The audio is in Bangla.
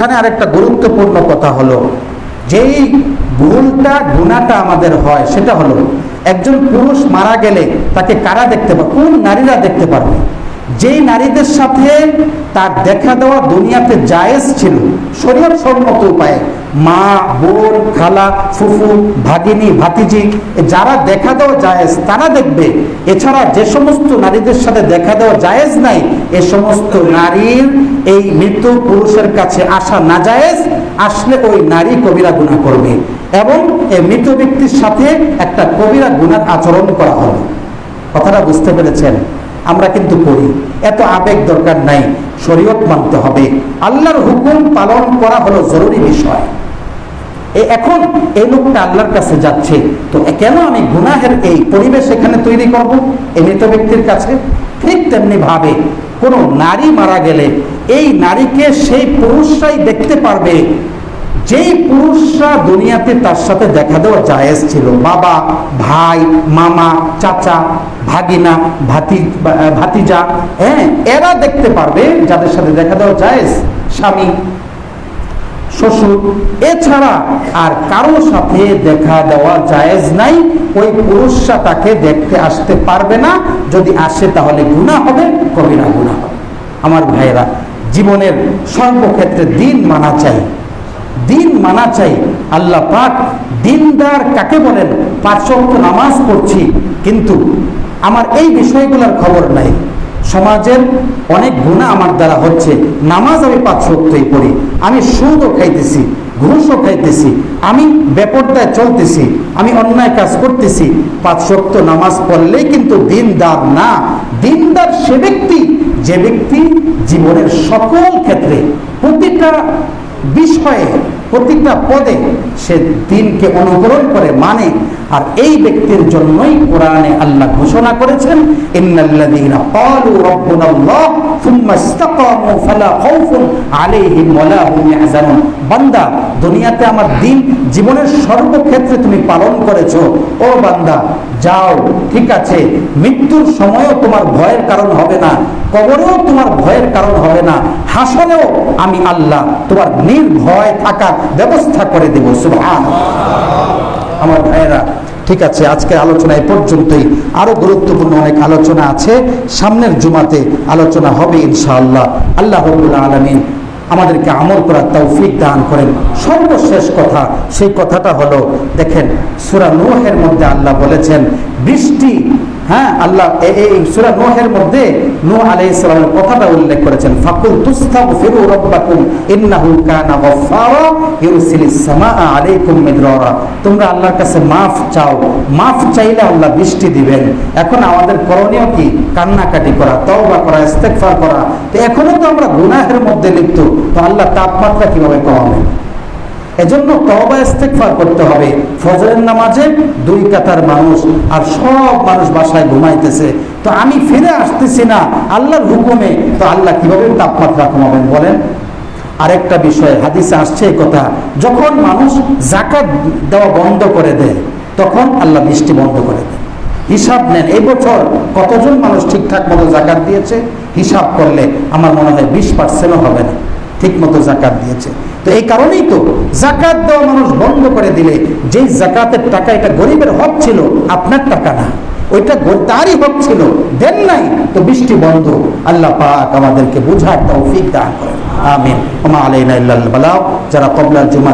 এখানে আরেকটা গুরুত্বপূর্ণ কথা হলো, যেই ভুলটা, গুণাটা আমাদের হয়, সেটা হলো একজন পুরুষ মারা গেলে তাকে কারা দেখতে পাবে কোন নারীরা দেখতে পারবে? যেই নারীদের সাথে তার দেখা দেওয়া দুনিয়াতে জায়েজ ছিল, শরীয়ত সম্মত উপায়ে মা, বোন, খালা, ফুফু, ভাগিনী, ভাতিজি যারা দেখা দেওয়া জায়েজ, তারা দেখবে, এছাড়া যে সমস্ত নারীদের সাথে দেখা দেওয়া জায়েজ নাই, এ সমস্ত নারীর এই মৃত পুরুষের কাছে আসা না জায়েজ আসলে ওই নারী কবিরা গুণা করবে এবং এই মৃত ব্যক্তির সাথে একটা কবিরা গুণার আচরণ করা হবে। কথাটা বুঝতে পেরেছেন? আমরা কিন্তু করি এত আবেগ দরকার নাই, শরীয়ত মানতে হবে। আল্লাহর হুকুম পালন করা হলো জরুরি বিষয়। এখন এই লোকটা আল্লাহর কাছে যাচ্ছে, তো কেন আমি গুনাহের এই পরিবেশ এখানে তৈরি করব? এই মৃত ব্যক্তির কাছে ঠিক তেমনি ভাবে, কোনো নারী মারা গেলে এই নারীকে সেই পুরুষরাই দেখতে পারবে যেই পুরুষরা দুনিয়াতে তার সাথে দেখা দেওয়া জায়েজ ছিল, বাবা, ভাই, মামা, চাচা, ভাগিনা, ভাতি ভাতিজা হ্যাঁ এরা দেখতে পারবে যাদের সাথে দেখা দেওয়া জায়েজ, স্বামী, শ্বশুর। এছাড়া আর কারও সাথে দেখা দেওয়া জায়েজ নাই, ওই পুরুষরা তাকে দেখতে আসতে পারবে না। যদি আসে তাহলে গুণা হবে, কবিরা গুণা হবে। আমার ভাইয়েরা, জীবনের সর্বক্ষেত্রে দিন মানা চাই। দিন মানা চাই। আল্লাহ পাক দিনদার কাকে বলেন? পাঁচ ওয়াক্ত নামাজ পড়ছি, কিন্তু আমার এই বিষয়গুলোর খবর নাই। সমাজের অনেক গুণা আমার দ্বারা হচ্ছে। নামাজ আমি পাঁচ ওয়াক্তই পড়ি। আমি সুদও খাইতেছি, ঘুষও খাইতেছি, আমি বেপরদায় চলতেছি, আমি অন্যায় কাজ করতেছি। পাঁচ ওয়াক্ত নামাজ পড়লেই কিন্তু দিনদার না। দিনদার সে ব্যক্তি, যে ব্যক্তি জীবনের সকল ক্ষেত্রে প্রতিটা বিষয়ে প্রতিটা পদে সে দিনকে অনুকরণ করে মানে আর এই ব্যক্তির জন্যই কোরআনে আল্লাহ ঘোষণা করেছেন, ইন্নাল্লাযীনা ক্বালু রাব্বুনাল্লাহ সুম্মা ইসতাকামু ফালা খাউফুন আলাইহিম ওয়ালা হুম ইয়াহজানুন। বান্দা, দুনিয়াতে আমার দিন জীবনের সর্বক্ষেত্রে তুমি পালন করেছ। ও বান্দা, যাও, ঠিক আছে, মৃত্যুর সময়ও তোমার ভয়ের কারণ হবে না, কবরেও তোমার ভয়ের কারণ হবে না, হাসনেও আমি আল্লাহ তোমার নির্ভয় থাকার ব্যবস্থা করে দেব। আমার ভাইয়েরা, ঠিক আছে, আজকের আলোচনা এই পর্যন্তই। আরও গুরুত্বপূর্ণ অনেক আলোচনা আছে। সামনের জুমাতে আলোচনা হবে ইনশাআল্লাহ। আল্লাহ রবুল্লা আলমিন আমাদেরকে আমল করার তৌফিক দান করেন। সর্বশেষ কথা, সেই কথাটা হলো, দেখেন, সুরা নোহের মধ্যে আল্লাহ বলেছেন, বৃষ্টি হ্যাঁ আল্লাহ এই সুরা নোহের মধ্যে কথাটা উল্লেখ করেছেন, ফাকুল ইন্নাহু কানা গফফারা আলাইকুম মিদরারা। তোমরা আল্লাহর কাছে মাফ চাও, মাফ চাইলে আল্লাহ বৃষ্টি দিবেন। এখন আমাদের করণীয় কি? কান্নাকাটি করা, তওবা করা, ইস্তেগফার করা। তো এখনও তো আমরা গুনাহের মধ্যে লিপ্ত, তো আল্লাহ তাপমাত্রা কীভাবে কমাবেন? এজন্য তওবা ইস্তেগফার করতে হবে। ফজরের নামাজে দুই কাতার মানুষ আর সব মানুষ বাসায় ঘুমাইতেছে। তো আমি ফিরে আসতেছি না আল্লাহর হুকুমে। তো আল্লাহ কীভাবে তাপমাত্রা কমাবেন বলেন? আরেকটা বিষয়, হাদিসে আসছে কথা, যখন মানুষ জাকাত দেওয়া বন্ধ করে দেয়, তখন আল্লাহ বৃষ্টি বন্ধ করে দেয়। হিসাব নেন, এই বছর কতজন মানুষ ঠিকঠাক মতো জাকাত দিয়েছে? হিসাব করলে আমার মনে হয় বিশ পার্সেন্টও হবে না। ঠিক মতো জাকাত দিয়েছে। তো এই কারণেই তো জাকাত দেওয়া মানুষ বন্ধ করে দিলে, যেই জাকাতের টাকা এটা গরিবের হক ছিল, আপনার টাকা না। ওইটা তারই হক ছিল, দেন নাই, তো বৃষ্টি বন্ধ। আল্লাহ পাক আমাদেরকে বুঝার তৌফিক দান করেন। আমিন। ওমা আলাইনা ইল্লাল বালাও যারা কবলার জুমা